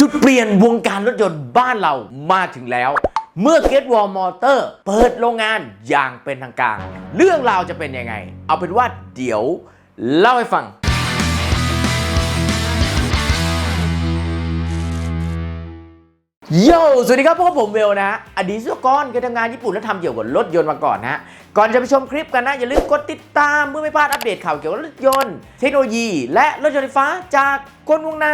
จุดเปลี่ยนวงการรถยนต์บ้านเรามาถึงแล้ว เมื่อ Get Wall Motor เปิดโรงงานอย่างเป็นทางการ เรื่องราวจะเป็นยังไง เอาเป็นว่าเดี๋ยวเล่าให้ฟัง โยสวัสดีครับพวกผมเวลนะ อดีตวิศวกรเคยทำงานญี่ปุ่นและทำเกี่ยวกับรถยนต์มาก่อนนะ ก่อนจะไปชมคลิปกันนะ อย่าลืมกดติดตามเพื่อไม่พลาดอัปเดตข่าวเกี่ยวกับรถยนต์ เทคโนโลยี และรถยนต์ไฟฟ้าจากกลวงใน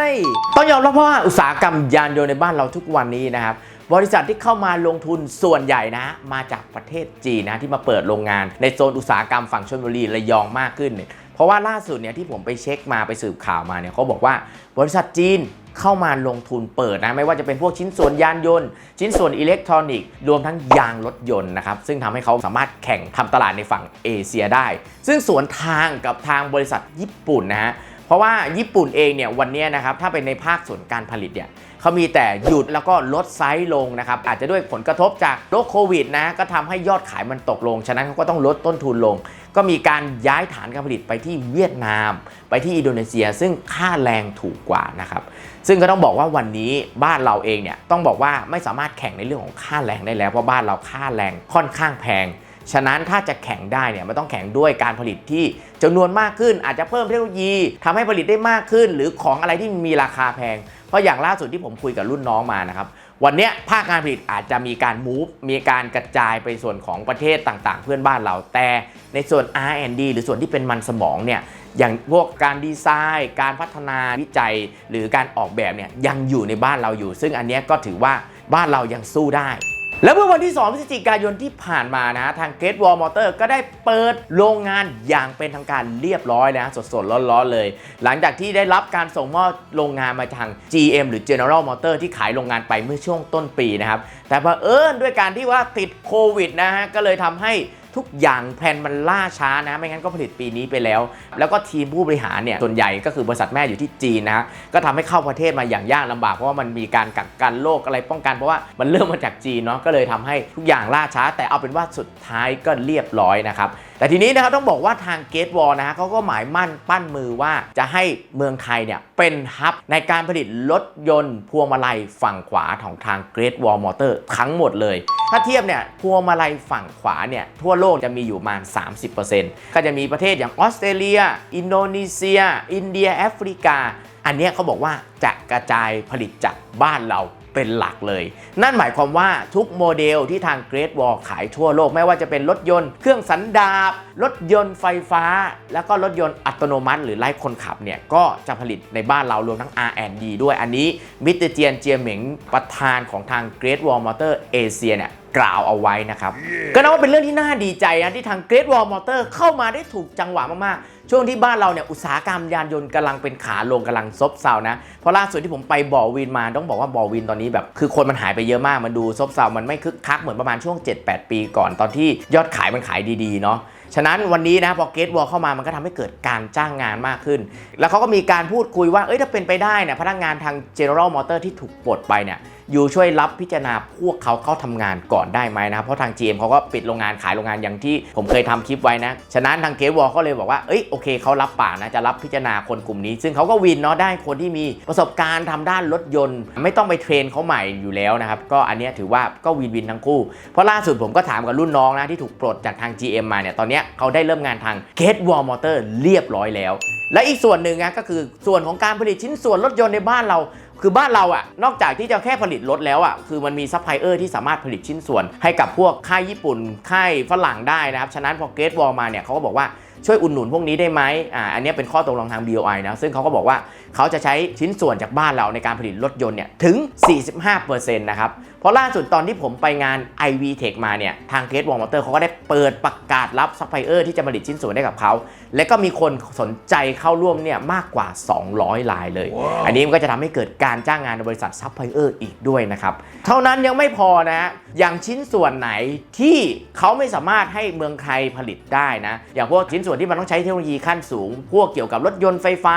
ต้องยอมรับว่าอุตสาหกรรมยานยนต์ในบ้านเราทุกวันนี้นะครับบริษัทที่เข้ามาลงทุนส่วนใหญ่นะ มาจากประเทศจีนนะที่มาเปิดโรงงาน ในโซนอุตสาหกรรมฝั่งชลบุรีระยองมากขึ้น เพราะว่าล่าสุดเนี่ยที่ผมไปเช็คมาไปสืบข่าวมาเนี่ยเขาบอกว่าบริษัทจีน เข้ามาลงทุนเปิดนะไม่ว่าจะเป็นพวกชิ้นส่วนยานยนต์ ชิ้นส่วนอิเล็กทรอนิกส์รวมทั้งยางรถยนต์นะครับซึ่งทำให้เขาสามารถแข่งทำตลาดในฝั่งเอเชียได้ ซึ่งสวนทางกับทางบริษัทญี่ปุ่นนะฮะเพราะว่าญี่ปุ่นเองเนี่ยวันนี้นะครับถ้าเป็นในภาคส่วนการผลิตเนี่ยเขามีแต่หยุดแล้วก็ลดไซส์ลงนะครับอาจจะด้วยผลกระทบจากโรคโควิดนะก็ทำให้ยอดขายมันตกลง ฉะนั้นเขาก็ต้องลดต้นทุนลง ก็มีการย้ายฐานการผลิตไปที่เวียดนาม ไปที่อินโดนีเซีย ซึ่งค่าแรงถูกกว่านะครับ ซึ่งก็ต้องบอกว่าวันนี้บ้านเราเองเนี่ยต้องบอกว่าไม่สามารถแข่งในเรื่องของค่าแรงได้แล้ว เพราะบ้านเราค่าแรงค่อนข้างแพง ฉะนั้นถ้าจะแข่งได้เนี่ยมันต้องแข่งด้วยการผลิตที่จำนวนมากขึ้น อาจจะเพิ่มเทคโนโลยีทำให้ผลิตได้มากขึ้น หรือของอะไรที่มีราคาแพง เพราะอย่างล่าสุดที่ผมคุยกับรุ่นน้องมานะครับ วันนี้ภาคการผลิตอาจจะมีการมูฟมีการกระจายไปส่วนของประเทศต่างๆ เพื่อนบ้านเราแต่ในส่วน R&D หรือส่วนที่เป็นมันสมองเนี่ยอย่างพวกการดีไซน์ การพัฒนาวิจัย หรือการออกแบบเนี่ยยังอยู่ในบ้านเราอยู่ ซึ่งอันนี้ก็ถือว่าบ้านเรายังสู้ได้ แล้วเมื่อวันที่ 2 พฤศจิกายนที่ผ่านมานะทางเกตวอลมอเตอร์ก็ได้เปิดโรงงานอย่างเป็นทางการเรียบร้อยนะสดๆร้อนๆเลย หลังจากที่ได้รับการส่งมอบโรงงานมาทาง GM หรือ General Motor ที่ขายโรงงานไปเมื่อช่วงต้นปีนะครับ แต่เผอิญด้วยการที่ว่าติดโควิดนะฮะก็เลยทำให้ ทุกอย่างแผนมันล่าช้านะไม่งั้นก็ผลิตปีนี้ไปแล้ว แล้วก็ทีมผู้บริหารเนี่ยส่วนใหญ่ก็คือบริษัทแม่อยู่ที่จีนนะฮะก็ทำให้เข้าประเทศมาอย่างยากลำบากเพราะว่ามันมีการกักกันโรคอะไรป้องกันเพราะว่ามันเริ่มมาจากจีนเนาะก็เลยทำให้ทุกอย่างล่าช้า แต่เอาเป็นว่าสุดท้ายก็เรียบร้อยนะครับแต่ทีนี้นะครับต้องบอกว่าทางเกตวอลนะฮะเขาก็หมายมั่นปั้นมือว่าจะให้เมืองไทยเนี่ยเป็นฮับในการผลิตรถยนต์พวงมาลัยฝั่งขวาของทาง Great Wall Motor ทั้งหมดเลย ถ้าเทียบเนี่ยพวงมาลัยฝั่งขวาเนี่ยทั่วโลกจะมีอยู่ประมาณ 30%ก็จะมีประเทศอย่างออสเตรเลีย อินโดนีเซีย อินเดียแอฟริกา อันนี้เขาบอกว่าจะกระจายผลิตจากบ้านเรา เป็นหลักเลย นั่นหมายความว่าทุกโมเดลที่ทาง Great Wall ขายทั่วโลก ไม่ว่าจะเป็นรถยนต์ เครื่องสันดาปรถยนต์ไฟฟ้า แล้วก็รถยนต์อัตโนมัติ หรือไร้คนขับเนี่ย ก็จะผลิตในบ้านเรารวมทั้ง R&D ด้วยอันนี้มิสเตอร์เจียนเจียเหมิงประธานของทาง Great Wall Motor Asia เนี่ยกล่าวเอาไว้นะครับ ก็นับว่าเป็นเรื่องที่น่าดีใจนะที่ทาง Great Wall Motor เข้ามาได้ถูกจังหวะมากๆ ช่วงที่บ้านเราเนี่ยอุตสาหกรรมยานยนต์กำลังเป็นขาลงกำลังซบเซานะ เพราะล่าสุดที่ผมไปบ่อวินมาต้องบอกว่าบ่อวินตอนนี้แบบ คือคนมันหายไปเยอะมากมันดูซบเซามันไม่คึกคักเหมือนประมาณช่วง 7-8 ปีก่อนตอนที่ยอดขายมันขายดีๆเนาะฉะนั้นวันนี้นะพอเกตวอลเข้ามามันก็ทำให้เกิดการจ้างงานมากขึ้น แล้วเขาก็มีการพูดคุยว่าเอ้ยถ้าเป็นไปได้เนี่ยพนักงานทาง General Motor ที่ถูกปลดไปเนี่ย อยู่ช่วยรับพิจารณาพวกเขาเข้าทำงานก่อนได้ไหมนะครับเพราะทาง GM เขาก็ปิดโรงงานขายโรงงานอย่างที่ผมเคยทำคลิปไว้นะฉะนั้นทางเกตวอลก็เลยบอกว่าเอ้ยโอเคเขารับปากนะจะรับพิจารณาคนกลุ่มนี้ ซึ่งเขาก็วินเนาะได้คนที่มีประสบการณ์ทำด้านรถยนต์ ไม่ต้องไปเทรนเขาใหม่อยู่แล้วนะครับก็อันนี้ถือว่าก็วินวินทั้งคู่ เพราะล่าสุดผมก็ถามกับรุ่นน้องนะที่ถูกปลดจากทาง GM มาเนี่ยตอนเนี้ยเขาได้เริ่มงานทาง Gate Wall Motor เรียบร้อยแล้ว และอีกส่วนหนึ่งนะก็คือส่วนของการผลิตชิ้นส่วนรถยนต์ในบ้านเรา คือบ้านเราอะนอกจากที่จะแค่ผลิตรถแล้วอะคือมันมีซัพพลายเออร์ที่สามารถผลิตชิ้นส่วน ให้กับพวกค่ายญี่ปุ่นค่ายฝรั่งได้นะครับฉะนั้นพอเกตวอลมาเนี่ยเขาก็บอกว่า ช่วยอุดหนุนพวกนี้ได้ไหมอ่าอันนี้เป็นข้อตกลงทาง BOI นะซึ่งเขาก็บอกว่าเขาจะใช้ชิ้นส่วนจากบ้านเราในการผลิตรถยนต์เนี่ยถึง 45%นะครับเพราะล่าสุดตอนที่ผมไปงาน IV Tech มาเนี่ยทาง Great Wall Motor เขาก็ได้เปิดประกาศรับซัพพลายเออร์ที่จะผลิตชิ้นส่วนให้กับเขา และก็มีคนสนใจเข้าร่วมเนี่ยมากกว่า 200รายเลยอันนี้มันก็จะทำให้เกิดการจ้างงานในบริษัทซัพพลายเออร์อีกด้วยนะครับเท่านั้นยังไม่พอนะ อย่างชิ้นส่วนไหนที่เขาไม่สามารถให้เมืองไทยผลิตได้นะ อย่างพวกชิ้นส่วนที่มันต้องใช้เทคโนโลยีขั้นสูง พวกเกี่ยวกับรถยนต์ไฟฟ้า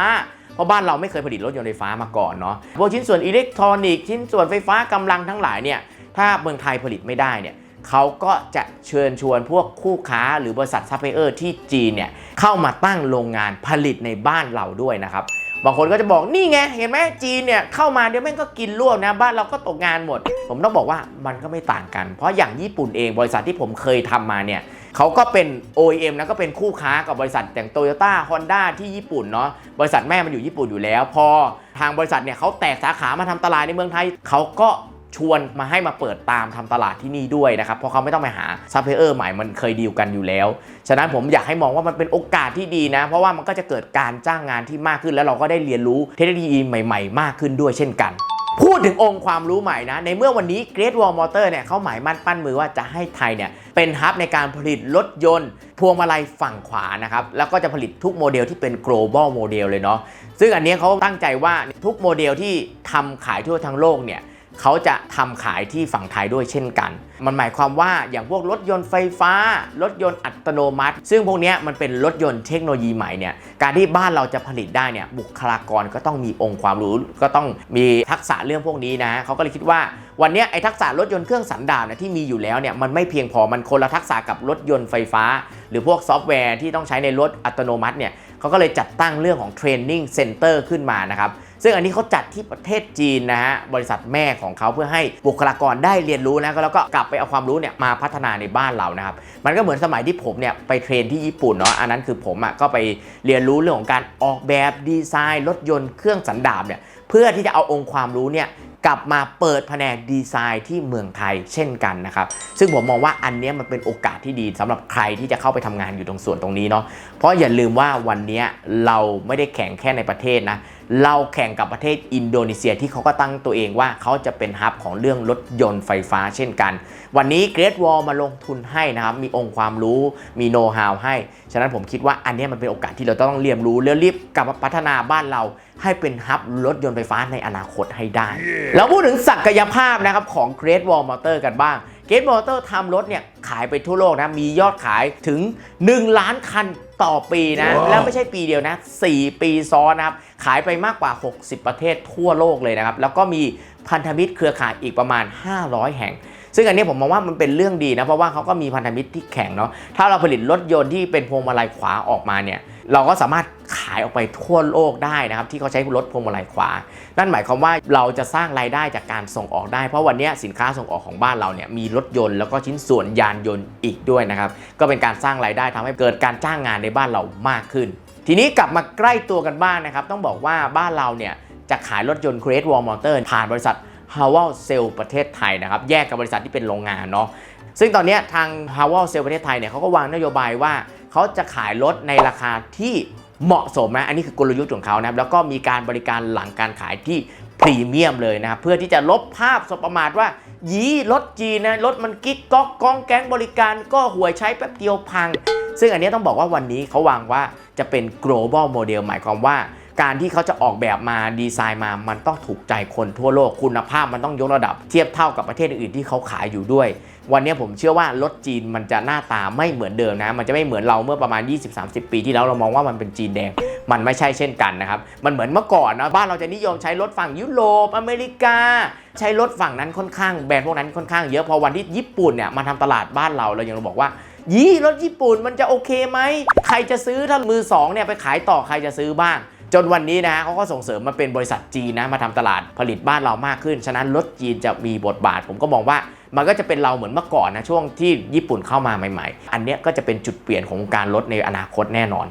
เพราะบ้านเราไม่เคยผลิตรถยนต์ไฟฟ้ามาก่อนเนาะ พวกชิ้นส่วนอิเล็กทรอนิกส์ชิ้นส่วนไฟฟ้ากำลังทั้งหลายเนี่ย ถ้าเมืองไทยผลิตไม่ได้เนี่ยเขาก็จะเชิญชวนพวกคู่ค้าหรือบริษัทซัพพลายเออร์ที่จีนเนี่ยเข้ามาตั้งโรงงานผลิตในบ้านเราด้วยนะครับ บางคนก็จะบอกนี่ไงเห็นไหมจีนเนี่ยเข้ามาเดี๋ยวแม่งก็กินรวบนะบ้านเราก็ตกงานหมด ผมต้องบอกว่ามันก็ไม่ต่างกัน เพราะอย่างญี่ปุ่นเองบริษัทที่ผมเคยทำมาเนี่ยเขาก็เป็น OEM นะก็เป็นคู่ค้ากับบริษัทอย่างโตโยต้าฮอนด้าที่ญี่ปุ่นเนาะบริษัทแม่มันอยู่ญี่ปุ่นอยู่แล้ว พอทางบริษัทเนี่ยเขาแตกสาขามาทำตลาดในเมืองไทยเขาก็ ชวนมาให้มาเปิดตามทำตลาดที่นี่ด้วยนะครับเพราะเขาไม่ต้องไปหาซัพพลายเออร์ใหม่มันเคยดีลกันอยู่แล้ว ฉะนั้นผมอยากให้มองว่ามันเป็นโอกาสที่ดีนะ เพราะว่ามันก็จะเกิดการจ้างงานที่มากขึ้น แล้วเราก็ได้เรียนรู้เทคโนโลยีใหม่ๆ มากขึ้นด้วยเช่นกันพูดถึงองค์ความรู้ใหม่นะ ในเมื่อวันนี้ Great Wall Motor เนี่ยเขาหมายมั่นปั้นมือว่าจะให้ไทยเนี่ยเป็นฮับในการผลิตรถยนต์ พวงมาลัยฝั่งขวานะครับ แล้วก็จะผลิตทุกโมเดลที่เป็น global model เลยเนาะซึ่งอันนี้เขาตั้งใจว่าทุกโมเดลที่ทำขายทั่วทั้งโลกเนี่ย เขาจะทำขายที่ฝั่งไทยด้วยเช่นกัน มันหมายความว่าอย่างพวกรถยนต์ไฟฟ้า รถยนต์อัตโนมัติ ซึ่งพวกนี้มันเป็นรถยนต์เทคโนโลยีใหม่เนี่ย การที่บ้านเราจะผลิตได้เนี่ย บุคลากรก็ต้องมีองค์ความรู้ ก็ต้องมีทักษะเรื่องพวกนี้นะ เขาก็เลยคิดว่าวันนี้ไอ้ทักษะรถยนต์เครื่องสันดาปเนี่ยที่มีอยู่แล้วเนี่ยมันไม่เพียงพอมันคนละทักษะกับรถยนต์ไฟฟ้า หรือพวกซอฟต์แวร์ที่ต้องใช้ในรถอัตโนมัติเนี่ยเขาก็เลยจัดตั้งเรื่องของเทรนนิ่งเซ็นเตอร์ขึ้นมานะครับ ซึ่งอันนี้เขาจัดที่ประเทศจีนนะฮะบริษัทแม่ของเขาเพื่อให้บุคลากรได้เรียนรู้นะแล้วก็กลับไปเอาความรู้เนี่ยมาพัฒนาในบ้านเรานะครับมันก็เหมือนสมัยที่ผมเนี่ยไปเทรนที่ญี่ปุ่นเนาะอันนั้นคือผมอะก็ไปเรียนรู้เรื่องของการออกแบบดีไซน์รถยนต์เครื่องสันดาปเนี่ยเพื่อที่จะเอาองค์ความรู้เนี่ยกลับมาเปิดแผนกดีไซน์ที่เมืองไทยเช่นกันนะครับซึ่งผมมองว่าอันนี้มันเป็นโอกาสที่ดีสำหรับใครที่จะเข้าไปทำงานอยู่ตรงส่วนตรงนี้เนาะเพราะอย่าลืมว่าวันนี้เราไม่ได้แข่งแค่ในประเทศนะ เราแข่งกับประเทศอินโดนีเซียที่เขาก็ตั้งตัวเองว่าเขาจะเป็นฮับของเรื่องรถยนต์ไฟฟ้าเช่นกัน วันนี้ Great Wall มาลงทุนให้นะครับ มีองค์ความรู้มีโน้ตฮาวให้ ฉะนั้นผมคิดว่าอันเนี้ยมันเป็นโอกาสที่เราต้องเรียนรู้แล้วรีบกลับมาพัฒนาบ้านเราให้เป็นฮับรถยนต์ไฟฟ้าในอนาคตให้ได้แล้วพูดถึงศักยภาพนะครับของ Great Wall Motor กันบ้าง เกตมอเตอร์ทำรถเนี่ยขายไปทั่วโลกนะ มียอดขายถึง 1 ล้านคันต่อปีนะ แล้วไม่ใช่ปีเดียวนะ 4 ปีซ้อนนะครับ ขายไปมากกว่า 60 ประเทศทั่วโลกเลยนะครับ แล้วก็มีพันธมิตรเครือข่ายอีกประมาณ 500 แห่ง ซึ่งอันนี้ผมมองว่ามันเป็นเรื่องดีนะ เพราะว่าเขาก็มีพันธมิตรที่แข่งเนาะถ้าเราผลิตรถยนต์ที่เป็นพวงมาลัยขวาออกมาเนี่ย เราก็สามารถขายออกไปทั่วโลกได้นะครับที่เขาใช้รถพวงมาลัยขวา นั่นหมายความว่าเราจะสร้างรายได้จากการส่งออกได้ เพราะวันนี้สินค้าส่งออกของบ้านเราเนี่ยมีรถยนต์แล้วก็ชิ้นส่วนยานยนต์อีกด้วยนะครับก็เป็นการสร้างรายได้ทำให้เกิดการจ้างงานในบ้านเรามากขึ้น ทีนี้กลับมาใกล้ตัวกันบ้างนะครับต้องบอกว่าบ้านเราเนี่ยจะขายรถยนต์ Great Wall Motor ผ่านบริษัท h a w a l c e l ประเทศไทยนะครับแยกกับบริษัทที่เป็นโรงงานเนาะซึ่งตอนนี้ทาง h a w a l c e l ประเทศไทยเนี่ยเขาก็วางนโยบายว่า เขาจะขายรถในราคาที่เหมาะสมนะ อันนี้คือกลยุทธ์ของเขานะครับ แล้วก็มีการบริการหลังการขายที่พรีเมียมเลยนะครับ เพื่อที่จะลบภาพสบประมาทว่ายีรถจีนนะรถมันกิ๊กก๊อกก้องแก๊งบริการก็ห่วยใช้แป๊บเดียวพัง ซึ่งอันนี้ต้องบอกว่าวันนี้เขาวางว่าจะเป็น global model หมายความว่า การที่เขาจะออกแบบมาดีไซน์มา มันต้องถูกใจคนทั่วโลกคุณภาพมันต้องยกระดับ เทียบเท่ากับประเทศอื่นๆที่เขาขายอยู่ด้วย วันนี้ผมเชื่อว่ารถจีนมันจะหน้าตาไม่เหมือนเดิมนะ มันจะไม่เหมือนเราเมื่อประมาณ 20-30 ปีที่แล้วเรามองว่ามันเป็นจีนแดง มันไม่ใช่เช่นกันนะครับ มันเหมือนเมื่อก่อนนะบ้านเราจะนิยมใช้รถฝั่งยุโรปอเมริกา ใช้รถฝั่งนั้นค่อนข้างแบรนด์พวกนั้นค่อนข้างเยอะพอวันที่ญี่ปุ่นเนี่ยมาทำตลาดบ้านเราเรายังบอกว่ายี่รถญี่ปุ่นมันจะโอเคไหมใครจะซื้อถ้ามือสองเนี่ยไปขายต่อใครจะซื้อบ้าง จนวันนี้นะฮะเขาก็ส่งเสริมมาเป็นบริษัทจีนนะมาทำตลาดผลิตบ้านเรามากขึ้น ฉะนั้นรถจีนจะมีบทบาท ผมก็มองว่ามันก็จะเป็นเราเหมือนเมื่อก่อนนะช่วงที่ญี่ปุ่นเข้ามาใหม่ๆ อันเนี้ยก็จะเป็นจุดเปลี่ยนของการรถในอนาคตแน่นอน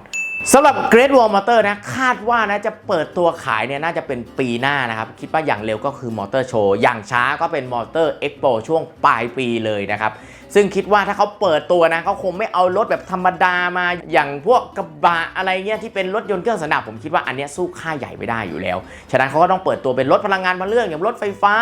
สำหรับ Great Wall Motor นะคาดว่านะจะเปิดตัวขายเนี่ยน่าจะเป็นปีหน้านะครับ คิดว่าอย่างเร็วก็คือมอเตอร์โชว์อย่างช้าก็เป็นมอเตอร์เอ็กโปช่วงปลายปีเลยนะครับ ซึ่งคิดว่าถ้าเขาเปิดตัวนะเขาคงไม่เอารถแบบธรรมดามาอย่างพวกกระบะอะไรเงี้ยที่เป็นรถยนต์เครื่องสันดาปผมคิดว่าอันเนี้ยสู้ค่ายใหญ่ไม่ได้อยู่แล้ว ฉะนั้นเขาก็ต้องเปิดตัวเป็นรถพลังงานมาเรื่องอย่างรถไฟฟ้า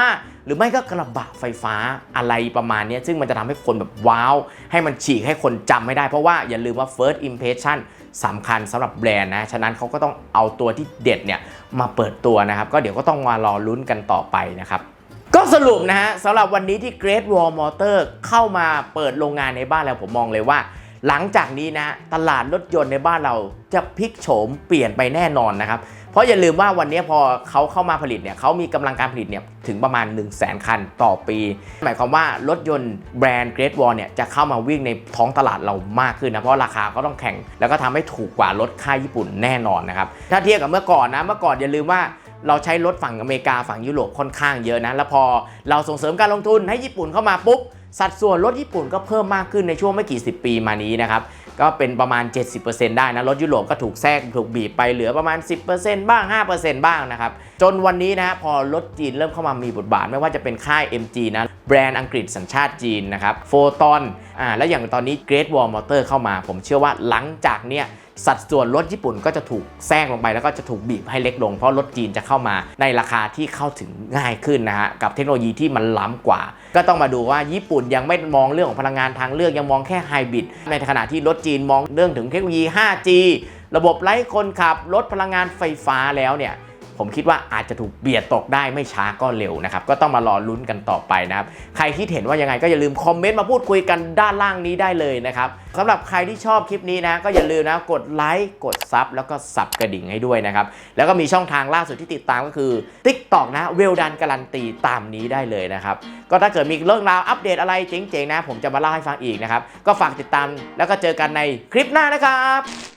หรือไม่ก็กระบะไฟฟ้าอะไรประมาณนี้ซึ่งมันจะทำให้คนแบบว้าว ให้มันฉีกให้คนจำไม่ได้ เพราะว่าอย่าลืมว่า first impression สำคัญสำหรับแบรนด์นะ ฉะนั้นเขาก็ต้องเอาตัวที่เด็ดเนี่ยมาเปิดตัวนะครับ ก็เดี๋ยวก็ต้องมารอลุ้นกันต่อไปนะครับ สรุปนะฮะสำหรับวันนี้ที่ Great Wall Motor เข้ามาเปิดโรงงานในบ้านเราผมมองเลยว่า หลังจากนี้นะ ตลาดรถยนต์ในบ้านเราจะพลิกโฉมเปลี่ยนไปแน่นอนนะครับ เพราะอย่าลืมว่าวันนี้พอเขาเข้ามาผลิตเนี่ยเขามีกำลังการผลิตเนี่ยถึงประมาณ 1 0 0 0 0แคันต่อปี หมายความว่ารถยนต์แบรนด์ Great Wall เนี่ยจะเข้ามาวิ่งในท้องตลาดเรามากขึ้นนะ เพราะราคาก็ต้องแข่ง แล้วก็ทำให้ถูกกว่ารถค่ายญี่ปุ่นแน่นอนนะครับถ้าเทียบกับเมื่อก่อนนะเมื่อก่อนอย่าลืมว่า เราใช้รถฝั่งอเมริกาฝั่งยุโรปค่อนข้างเยอะนะ แล้วพอเราส่งเสริมการลงทุนให้ญี่ปุ่นเข้ามาปุ๊บ สัดส่วนรถญี่ปุ่นก็เพิ่มมากขึ้นในช่วงไม่กี่สิบปีมานี้นะครับ ก็เป็นประมาณ 70%ได้นะ รถยุโรปก็ถูกแทรกถูกบีบไปเหลือประมาณ 10%บ้าง 5%บ้างนะครับ จนวันนี้นะพอรถจีนเริ่มเข้ามามีบทบาทไม่ว่าจะเป็นค่าย MG นะแบรนด์อังกฤษสัญชาติจีนนะครับโฟตอนอ่าแล้วอย่างตอนนี้ Great Wall Motor เข้ามา ผมเชื่อว่าหลังจากเนี้ย สัดส่วนรถญี่ปุ่นก็จะถูกแทรกลงไปแล้วก็จะถูกบีบให้เล็กลง เพราะรถจีนจะเข้ามาในราคาที่เข้าถึงง่ายขึ้นนะฮะกับเทคโนโลยีที่มันล้ำกว่า ก็ต้องมาดูว่าญี่ปุ่นยังไม่มองเรื่องของพลังงานทางเลือกยังมองแค่ไฮบริดในขณะที่รถจีนมองเรื่องถึงเทคโนโลยี 5G ระบบไร้คนขับรถพลังงานไฟฟ้าแล้วเนี่ย ผมคิดว่าอาจจะถูกเบียดตกได้ไม่ช้าก็เร็วนะครับ ก็ต้องมารอลุ้นกันต่อไปนะครับ ใครคิดเห็นว่ายังไงก็อย่าลืมคอมเมนต์มาพูดคุยกันด้านล่างนี้ได้เลยนะครับสำหรับใครที่ชอบคลิปนี้นะ ก็อย่าลืมนะกดไลค์กดซับแล้วก็สับกระดิ่งให้ด้วยนะครับ แล้วก็มีช่องทางล่าสุดที่ติดตามก็คือ TikTok นะเวลดันการันตีตามนี้ได้เลยนะครับ ก็ถ้าเกิดมีเรื่องราวอัปเดตอะไรเจ๋งๆนะ ผมจะมาเล่าให้ฟังอีกนะครับ ก็ฝากติดตามแล้วก็เจอกันในคลิปหน้านะครับ